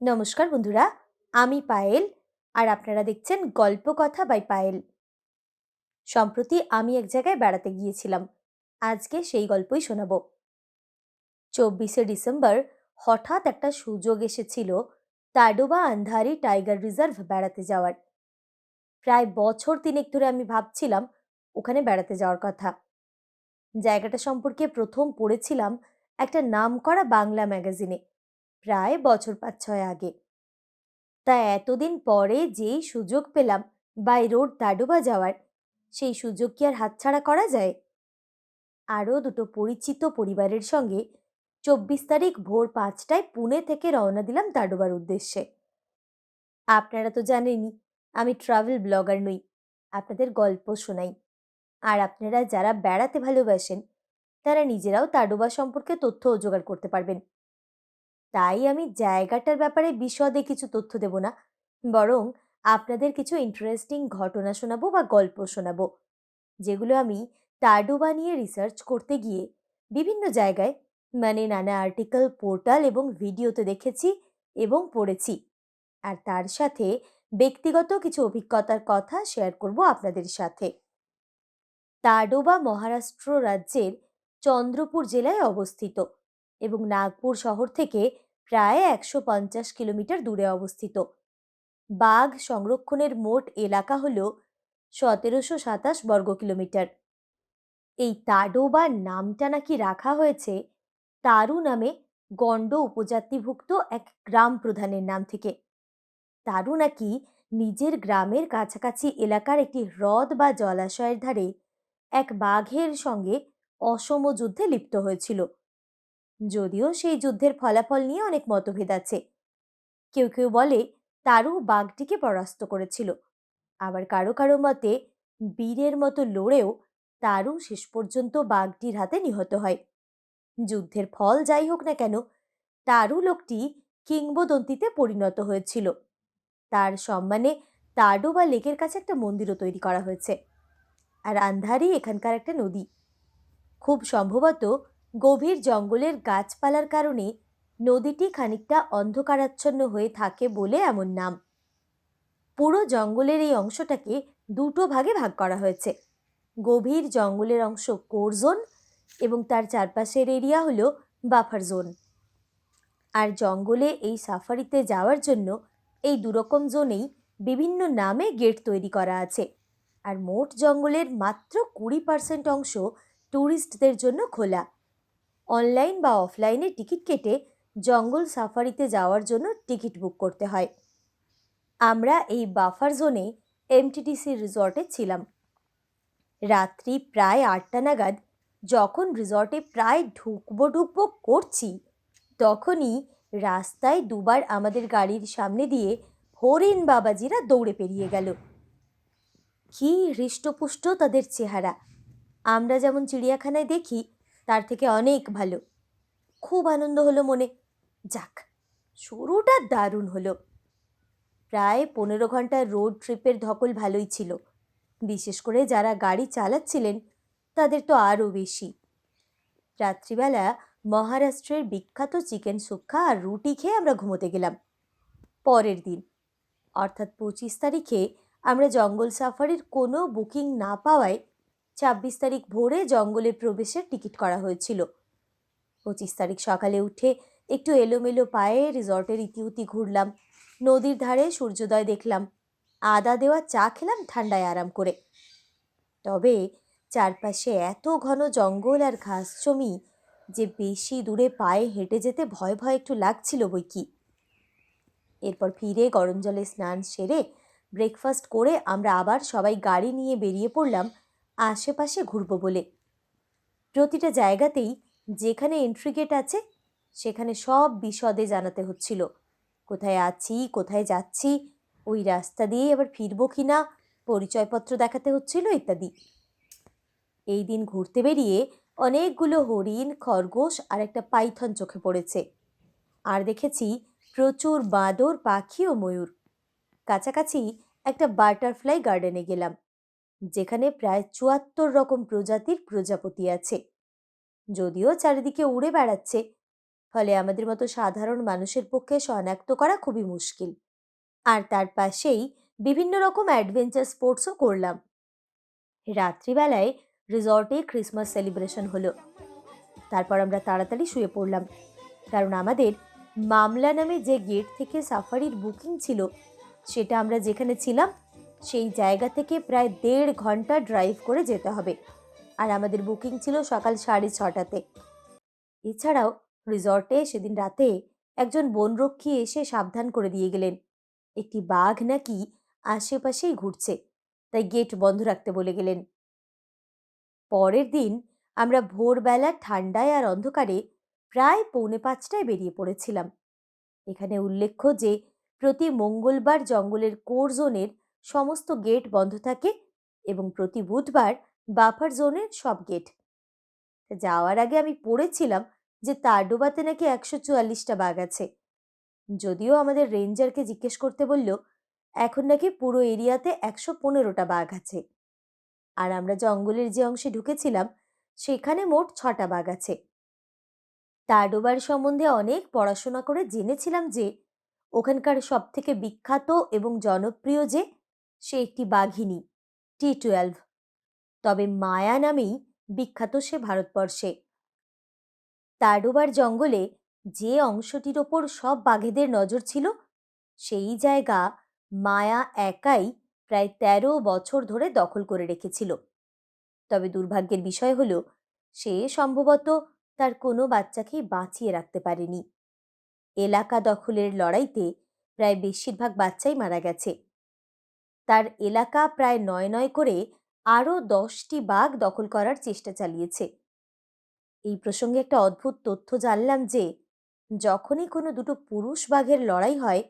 নমস্কার বন্ধুরা, আমি পায়েল আর আপনারা দেখছেন গল্প কথা বাই পায়েল। সম্প্রতি আমি এক জায়গায় বেড়াতে গিয়েছিলাম। আজকে সেই গল্পই শোনাব। চব্বিশে ডিসেম্বর হঠাৎ একটা সুযোগ এসেছিল তাডোবা আন্ধারি টাইগার রিজার্ভ বেড়াতে যাওয়ার। প্রায় বছর তিনেক ধরে আমি ভাবছিলাম ওখানে বেড়াতে যাওয়ার কথা। জায়গাটা সম্পর্কে প্রথম পড়েছিলাম একটা নামকরা বাংলা ম্যাগাজিনে। প্রায় বছর পাঁচ ছয় আগে। তা এতদিন পরে যেই সুযোগ পেলাম বাই রোড তাডোবা যাওয়ার, সেই সুযোগ কি আর হাতছাড়া করা যায়? আরও দুটো পরিচিত পরিবারের সঙ্গে চব্বিশ তারিখ ভোর পাঁচটায় পুনে থেকে রওনা দিলাম তাডোবার উদ্দেশ্যে। আপনারা তো জানেনই, আমি ট্রাভেল ব্লগার নই, আপনাদের গল্প শোনাই। আর আপনারা যারা বেড়াতে ভালোবাসেন, তারা নিজেরাও তাডোবা সম্পর্কে তথ্য জোগাড় করতে পারবেন। তাই আমি জায়গাটার ব্যাপারে বিশদে কিছু তথ্য দেব না। বরং আপনাদের কিছু ইন্টারেস্টিং ঘটনা শোনাবো বা গল্প শোনাবো, যেগুলো আমি টার্ডোবা নিয়ে রিসার্চ করতে গিয়ে বিভিন্ন জায়গায় মানে নানা আর্টিকেল পোর্টাল এবং ভিডিওতে দেখেছি এবং পড়েছি। আর তার সাথে ব্যক্তিগত কিছু অভিজ্ঞতার কথা শেয়ার করব আপনাদের সাথে। তাডোবা মহারাষ্ট্র রাজ্যের চন্দ্রপুর জেলায় অবস্থিত। এবং নাগপুর শহর থেকে প্রায় একশো পঞ্চাশ কিলোমিটার দূরে অবস্থিত। বাঘ সংরক্ষণের মোট এলাকা হল সতেরোশো সাতাশ বর্গ কিলোমিটার। এই তাডোবা নামটা নাকি রাখা হয়েছে তারু নামে গণ্ড উপজাতিভুক্ত এক গ্রাম প্রধানের নাম থেকে। তারু নাকি নিজের গ্রামের কাছাকাছি এলাকার একটি হ্রদ বা জলাশয়ের ধারে এক বাঘের সঙ্গে অসম যুদ্ধে লিপ্ত হয়েছিল। যদিও সেই যুদ্ধের ফলাফল নিয়ে অনেক মতভেদ আছে। কেউ কেউ বলে তারু বাঘটিকে পরাস্ত করেছিল। আবার কারও কারও মতে, বীরের মতো লড়েও তারু শেষ পর্যন্ত বাঘটির হাতে নিহত হয়। যুদ্ধের ফল যাই হোক না কেন, তারু লোকটি কিংবদন্তিতে পরিণত হয়েছিল। তার সম্মানে তাডো বা লেকের কাছে একটা মন্দিরও তৈরি করা হয়েছে। আর আন্ধারি এখানকার একটা নদী। খুব সম্ভবত গভীর জঙ্গলের গাছপালার কারণে নদীটি খানিকটা অন্ধকারাচ্ছন্ন হয়ে থাকে বলে এমন নাম। পুরো জঙ্গলের এই অংশটাকে দুটো ভাগে ভাগ করা হয়েছে। গভীর জঙ্গলের অংশ কোর জোন এবং তার চারপাশের এরিয়া হলো বাফার জোন। আর জঙ্গলে এই সাফারিতে যাওয়ার জন্য এই দুরকম জোনেই বিভিন্ন নামে গেট তৈরি করা আছে। আর মোট জঙ্গলের মাত্র কুড়ি পার্সেন্ট অংশ ট্যুরিস্টদের জন্য খোলা। অনলাইন বা অফলাইনে টিকিট কেটে জঙ্গল সাফারিতে যাওয়ার জন্য টিকিট বুক করতে হয়। আমরা এই বাফার জোনে এমটিটিসি রিসর্টে ছিলাম। রাত্রি প্রায় আটটা নাগাদ যখন রিসর্টে প্রায় ঢুকবো ঢুকবো করছি, তখনই রাস্তায় দুবার আমাদের গাড়ির সামনে দিয়ে হরিণ বাবাজিরা দৌড়ে পেরিয়ে গেল। কি হৃষ্টপুষ্ট তাদের চেহারা। আমরা যেমন চিড়িয়াখানায় দেখি তার থেকে অনেক ভালো। খুব আনন্দ হলো মনে। যাক, শুরুটা দারুণ হলো। প্রায় পনেরো ঘণ্টার রোড ট্রিপের ধকল ভালোই ছিল। বিশেষ করে যারা গাড়ি চালাচ্ছিলেন, তাদের তো আরও বেশি। রাত্রিবেলা মহারাষ্ট্রের বিখ্যাত চিকেন সুক্ষা আর রুটি খেয়ে আমরা ঘুমোতে গেলাম। পরের দিন, অর্থাৎ পঁচিশ তারিখে আমরা জঙ্গল সাফারির কোনো বুকিং না পাওয়ায় ছাব্বিশ তারিখ ভোরে জঙ্গলে প্রবেশের টিকিট করা হয়েছিল। পঁচিশ তারিখ সকালে উঠে একটু এলোমেলো পায়ে রিসর্টের ইতিউতি ঘুরলাম। নদীর ধারে সূর্যোদয় দেখলাম। আদা দেওয়া চা খেলাম ঠান্ডায় আরাম করে। তবে চারপাশে এত ঘন জঙ্গল আর ঘাস জমি যে বেশি দূরে পায়ে হেঁটে যেতে ভয় ভয় একটু লাগছিল বই কি। এরপর ফিরে গরম জলে স্নান সেরে ব্রেকফাস্ট করে আমরা আবার সবাই গাড়ি নিয়ে বেরিয়ে পড়লাম আশেপাশে ঘুরবো বলে। প্রতিটা জায়গাতেই যেখানে এন্ট্রি গেট আছে, সেখানে সব বিশদে জানাতে হচ্ছিল। কোথায় আছি, কোথায় যাচ্ছি, ওই রাস্তা দিয়ে আবার ফিরবো কি না পরিচয়পত্র দেখাতে হচ্ছিল ইত্যাদি। এই দিন ঘুরতে বেরিয়ে অনেকগুলো হরিণ, খরগোশ আর একটা পাইথন চোখে পড়েছে। আর দেখেছি প্রচুর বাঁদর, পাখি ও ময়ূর। কাছাকাছি একটা বাটারফ্লাই গার্ডেনে গেলাম। যেখানে প্রায় চুয়াত্তর রকম প্রজাতির প্রজাপতি আছে। যদিও চারিদিকে উড়ে বেড়াচ্ছে, ফলে আমাদের মতো সাধারণ মানুষের পক্ষে শনাক্ত করা খুবই মুশকিল। আর তার পাশেই বিভিন্ন রকম অ্যাডভেঞ্চার স্পোর্টসও করলাম। রাত্রিবেলায় রিসর্টে ক্রিসমাস সেলিব্রেশন হলো। তারপর আমরা তাড়াতাড়ি শুয়ে পড়লাম। কারণ আমাদের মামলা নামে যে গেট থেকে সাফারির বুকিং ছিল, সেটা আমরা যেখানে ছিলাম সেই জায়গা থেকে প্রায় দেড় ঘণ্টা ড্রাইভ করে যেতে হবে। আর আমাদের বুকিং ছিল সকাল সাড়ে ছটাতে। এছাড়াও রিসর্টে সেদিন রাতে একজন বনরক্ষী এসে সাবধান করে দিয়ে গেলেন। একটি বাঘ নাকি আশেপাশেই ঘুরছে, তাই গেট বন্ধ রাখতে বলে গেলেন। পরের দিন আমরা ভোরবেলা ঠান্ডায় আর অন্ধকারে প্রায় পৌনে পাঁচটায় বেরিয়ে পড়েছিলাম। এখানে উল্লেখ্য যে, প্রতি মঙ্গলবার জঙ্গলের কোর জোনের সমস্ত গেট বন্ধ থাকে এবং প্রতি বুধবার বাফার জোনের সব গেট। যাওয়ার আগে আমি পড়েছিলাম যে তারডোবাতে নাকি একশো চুয়াল্লিশটা বাঘ আছে। যদিও আমাদের রেঞ্জারকে জিজ্ঞেস করতে বলল, এখন নাকি পুরো এরিয়াতে একশো পনেরোটা বাঘ আছে। আর আমরা জঙ্গলের যে অংশে ঢুকেছিলাম, সেখানে মোট ছটা বাঘ আছে। তাডোবার সম্বন্ধে অনেক পড়াশোনা করে জেনেছিলাম যে, ওখানকার সব থেকে বিখ্যাত এবং জনপ্রিয় যে সে একটি বাঘিনী টি টুয়েলভ তবে মায়া নামেই বিখ্যাত সে ভারতবর্ষে। তাডোবার জঙ্গলে যে অংশটির ওপর সব বাঘেদের নজর ছিল, সেই জায়গা মায়া একাই প্রায় তেরো বছর ধরে দখল করে রেখেছিল। তবে দুর্ভাগ্যের বিষয় হল, সে সম্ভবত তার কোনো বাচ্চাকেই বাঁচিয়ে রাখতে পারেনি। এলাকা দখলের লড়াইতে প্রায় বেশিরভাগ বাচ্চাই মারা গেছে। তার এলাকা প্রায় নয় নয় করে আরও দশটি বাঘ দখল করার চেষ্টা চালিয়েছে। এই প্রসঙ্গে একটা অদ্ভুত তথ্য জানলাম যে, যখনই কোনো দুটো পুরুষ বাঘের লড়াই হয়,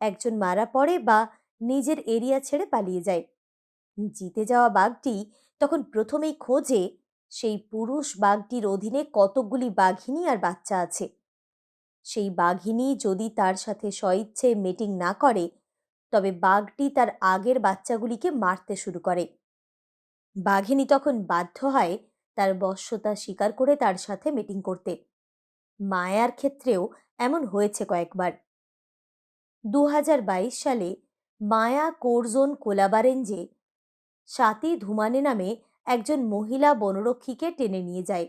একজন মারা পড়ে বা নিজের এরিয়া ছেড়ে পালিয়ে যায়। জিতে যাওয়া বাঘটি তখন প্রথমেই খোঁজে সেই পুরুষ বাঘটির অধীনে কতকগুলি বাঘিনী আর বাচ্চা আছে। সেই বাঘিনী যদি তার সাথে স্বইচ্ছে মিটিং না করে তবে বাঘটি তার আগের বাচ্চাগুলিকে মারতে শুরু করে। বাঘিনী তখন বাধ্য হয় তার বশ্যতা স্বীকার করে তার সাথে মিটিং করতে। মায়ার ক্ষেত্রেও এমন হয়েছে কয়েকবার। দু হাজার বাইশ সালে মায়া কোরজোন কোলাবারেঞ্জে সাতি ধুমানে নামে একজন মহিলা বনরক্ষীকে টেনে নিয়ে যায়।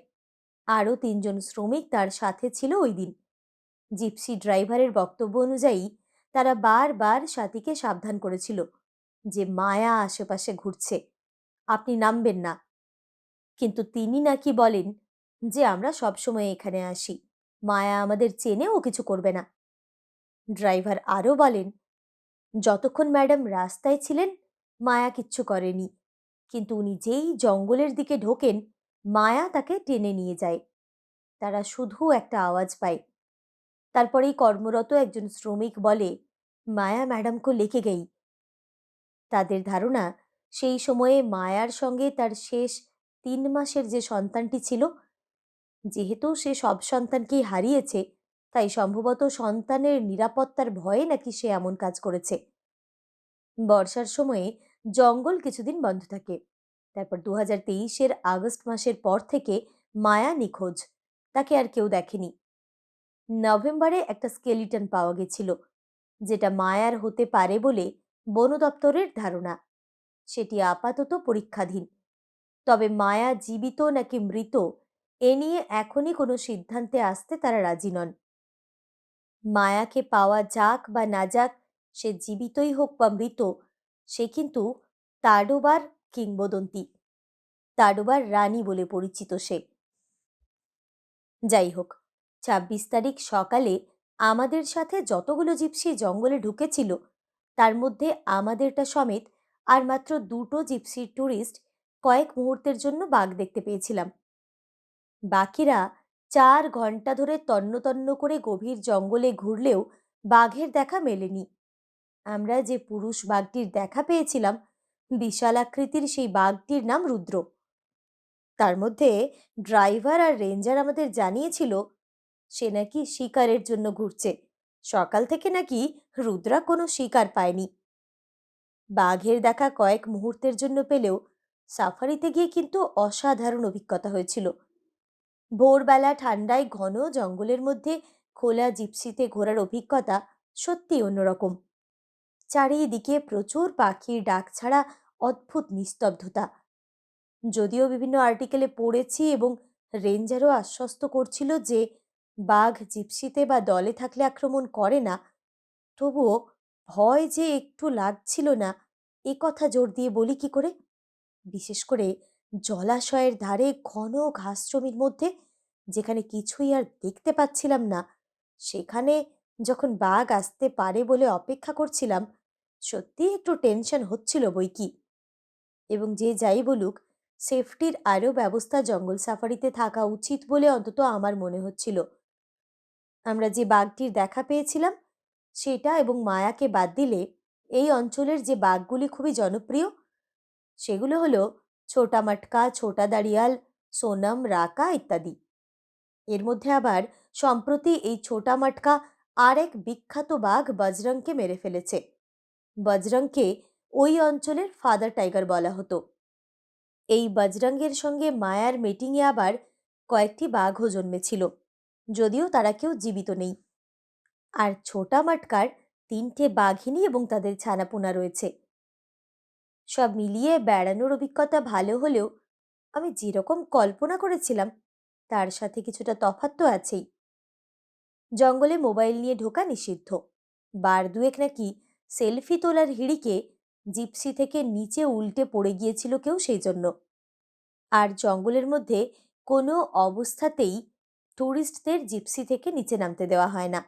আরও তিনজন শ্রমিক তার সাথে ছিল ওই দিন। জিপসি ড্রাইভারের বক্তব্য অনুযায়ী তারা বারবার সাথীকে সাবধান করেছিল যে মায়া আশেপাশে ঘুরছে। আপনি নামবেন না। কিন্তু তিনি নাকি বলেন যে, আমরা সবসময় এখানে আসি। মায়া আমাদের চেনেও কিছু করবে না। ড্রাইভার আরও বলেন, যতক্ষণ ম্যাডাম রাস্তায় ছিলেন, মায়া কিচ্ছু করেনি। কিন্তু উনি যেই জঙ্গলের দিকে ঢোকেন, মায়া তাকে টেনে নিয়ে যায়। তারা শুধু একটা আওয়াজ পায়। তারপরেই কর্মরত একজন শ্রমিক বলে, মায়া ম্যাডামকে লেখে গেই। তাদের ধারণা, সেই সময়ে মায়ার সঙ্গে তার শেষ তিন মাসের যে সন্তানটি ছিল, যেহেতু সে সব সন্তানকেই হারিয়েছে, তাই সম্ভবত সন্তানের নিরাপত্তার ভয়ে নাকি সে এমন কাজ করেছে। বর্ষার সময়ে জঙ্গল কিছুদিন বন্ধ থাকে। তারপর দু হাজার তেইশের আগস্ট মাসের পর থেকে মায়া নিখোঁজ। তাকে আর কেউ দেখেনি। নভেম্বরে একটা স্কেলিটন পাওয়া গেছিল, যেটা মায়ার হতে পারে বলে বন দপ্তরের ধারণা। সেটি আপাতত পরীক্ষাধীন। তবে মায়া জীবিত নাকি মৃত, এ নিয়ে এখনই কোনো সিদ্ধান্তে আসতে তারা রাজি নন। মায়াকে পাওয়া যাক বা না যাক, সে জীবিতই হোক বা মৃত, সে কিন্তু তাডোবার কিংবদন্তি, তাডোবার রানী বলে পরিচিত সে। যাই হোক ছাব্বিশ তারিখ সকালে আমাদের সাথে যতগুলো জিপসি জঙ্গলে ঢুকেছিল, তার মধ্যে আমাদেরটা সমেত আর মাত্র দুটো জিপসি ট্যুরিস্ট কয়েক মুহূর্তের জন্য বাঘ দেখতে পেয়েছিলাম। বাকিরা চার ঘণ্টা ধরে তন্ন তন্ন করে গভীর জঙ্গলে ঘুরলেও বাঘের দেখা মেলেনি। আমরা যে পুরুষ বাঘটির দেখা পেয়েছিলাম, বিশাল আকৃতির সেই বাঘটির নাম রুদ্র। তার মধ্যে ড্রাইভার আর রেঞ্জার আমাদের জানিয়েছিল সে নাকি শিকারের জন্য ঘুরছে। সকাল থেকে নাকি রুদ্রা কোনো শিকার পায়নি। বাঘের দেখা কয়েক মুহূর্তের জন্য পেলেও সাফারিতে গিয়ে কিন্তু অসাধারণ অভিজ্ঞতা হয়েছিল। ভোরবেলা ঠান্ডায় ঘন জঙ্গলের মধ্যে খোলা জিপসিতে ঘোরার অভিজ্ঞতা সত্যি অন্যরকম। চারিদিকে প্রচুর পাখির ডাক ছাড়া অদ্ভুত নিস্তব্ধতা। যদিও বিভিন্ন আর্টিকেলে পড়েছি এবং রেঞ্জারও আশ্বস্ত করছিল যে বাঘ জিপসিতে বা দলে থাকলে আক্রমণ করে না। তবুও ভয় যে একটু লাগছিল না, এ কথা জোর দিয়ে বলি কি করে? বিশেষ করে জলাশয়ের ধারে ঘন ঘাস জমির মধ্যে, যেখানে কিছুই আর দেখতে পাচ্ছিলাম না, সেখানে যখন বাঘ আসতে পারে বলে অপেক্ষা করছিলাম, সত্যি একটু টেনশন হচ্ছিল বই কি। এবং যে যাই বলুক, সেফটির আরও ব্যবস্থা জঙ্গল সাফারিতে থাকা উচিত বলে অন্তত আমার মনে হচ্ছিল। আমরা যে বাঘটির দেখা পেয়েছিলাম, সেটা এবং মায়াকে বাদ দিলে এই অঞ্চলের যে বাঘগুলি খুবই জনপ্রিয়, সেগুলো হলো ছোটা মটকা, ছোটা দাড়িয়াল, সোনম, রাকা ইত্যাদি। এর মধ্যে আবার সম্প্রতি এই ছোটা মটকা আর এক বিখ্যাত বাঘ বজরংকে মেরে ফেলেছে। বজরংকে ওই অঞ্চলের ফাদার টাইগার বলা হতো। এই বজরঙ্গের সঙ্গে মায়ার মিটিংয়ে আবার কয়েকটি বাঘও জন্মেছিল। যদিও তারা কেউ জীবিত নেই। আর ছোটা মাটকার তিনটে বাঘিনী এবং তাদের ছানাপোনা রয়েছে। সব মিলিয়ে বেড়ানোর অভিজ্ঞতা ভালো হলেও আমি যেরকম কল্পনা করেছিলাম, তার সাথে কিছুটা তফাৎ তো আছেই। জঙ্গলে মোবাইল নিয়ে ঢোকা নিষিদ্ধ। বার দুয়েক নাকি সেলফি তোলার হিড়িকে জিপসি থেকে নিচে উল্টে পড়ে গিয়েছিল কেউ সেই জন্য আর জঙ্গলের মধ্যে কোনো অবস্থাতেই ট্যুরিস্টদের জিপসি থেকে নিচে নামতে দেওয়া হয় না।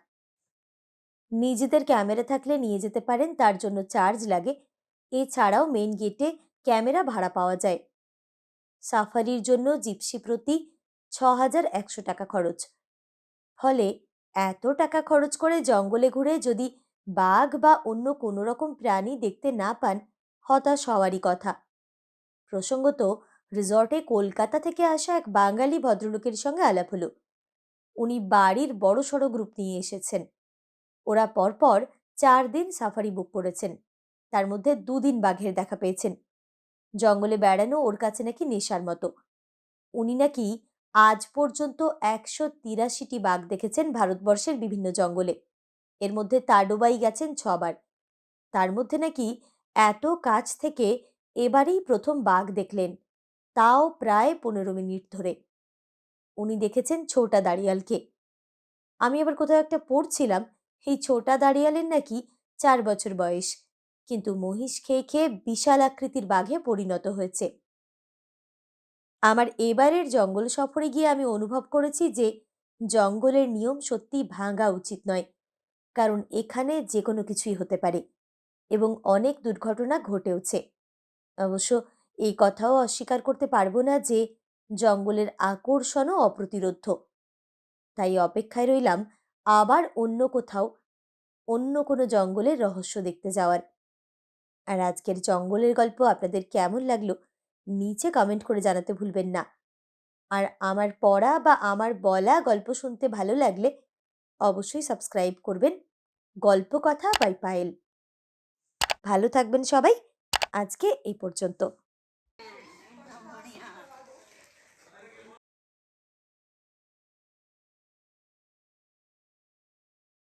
নিজেদের ক্যামেরা থাকলে নিয়ে যেতে পারেন, তার জন্য চার্জ লাগে। এছাড়াও মেন গেটে ক্যামেরা ভাড়া পাওয়া যায়। সাফারির জন্য জিপসি প্রতি ছ হাজার একশো টাকা খরচ। ফলে এত টাকা খরচ করে জঙ্গলে ঘুরে যদি বাঘ বা অন্য কোনো রকম প্রাণী দেখতে না পান, হতাশ হওয়ারই কথা। প্রসঙ্গত রিসর্টে কলকাতা থেকে আসা এক বাঙালি ভদ্রলোকের সঙ্গে আলাপ হলো। উনি বাড়ির বড় সড়ো গ্রুপ নিয়ে এসেছেন। ওরা পরপর চার দিন সাফারি বুক করেছেন। তার মধ্যে দুদিন বাঘের দেখা পেয়েছেন। জঙ্গলে বেড়ানো ওর কাছে নাকি নেশার মতো। উনি নাকি আজ পর্যন্ত একশো তিরাশিটি বাঘ দেখেছেন ভারতবর্ষের বিভিন্ন জঙ্গলে। এর মধ্যে তাডোবাই গেছেন ছবার। তার মধ্যে নাকি এত কাছ থেকে এবারেই প্রথম বাঘ দেখলেন। তাও প্রায় পনেরো মিনিট ধরে। উনি দেখেছেন ছোটা দাড়িয়ালকে। আমি আবার কোথাও একটা পড়ছিলাম, এই ছোটা দাড়িয়ালের নাকি চার বছর বয়স। কিন্তু মহিষ খেয়ে খেয়ে বিশাল আকৃতির বাঘে পরিণত হয়েছে। আমার এবারের জঙ্গল সফরে গিয়ে আমি অনুভব করেছি যে জঙ্গলের নিয়ম সত্যি ভাঙা উচিত নয়, কারণ এখানে যে কোনো কিছুই হতে পারে এবং অনেক দুর্ঘটনা ঘটেওছে। অবশ্য এই কথাও অস্বীকার করতে পারব না যে জঙ্গলের আকর্ষণও অপ্রতিরোধ্য। তাই অপেক্ষায় রইলাম আবার অন্য কোথাও, অন্য কোনো জঙ্গলের রহস্য দেখতে যাওয়ার। আর আজকের জঙ্গলের গল্প আপনাদের কেমন লাগল, নিচে কমেন্ট করে জানাতে ভুলবেন না। আর আমার পড়া বা আমার বলা গল্প শুনতে ভালো লাগলে অবশ্যই সাবস্ক্রাইব করবেন। গল্প কথা বাই পায়েল। ভালো থাকবেন সবাই, আজকে এই পর্যন্ত।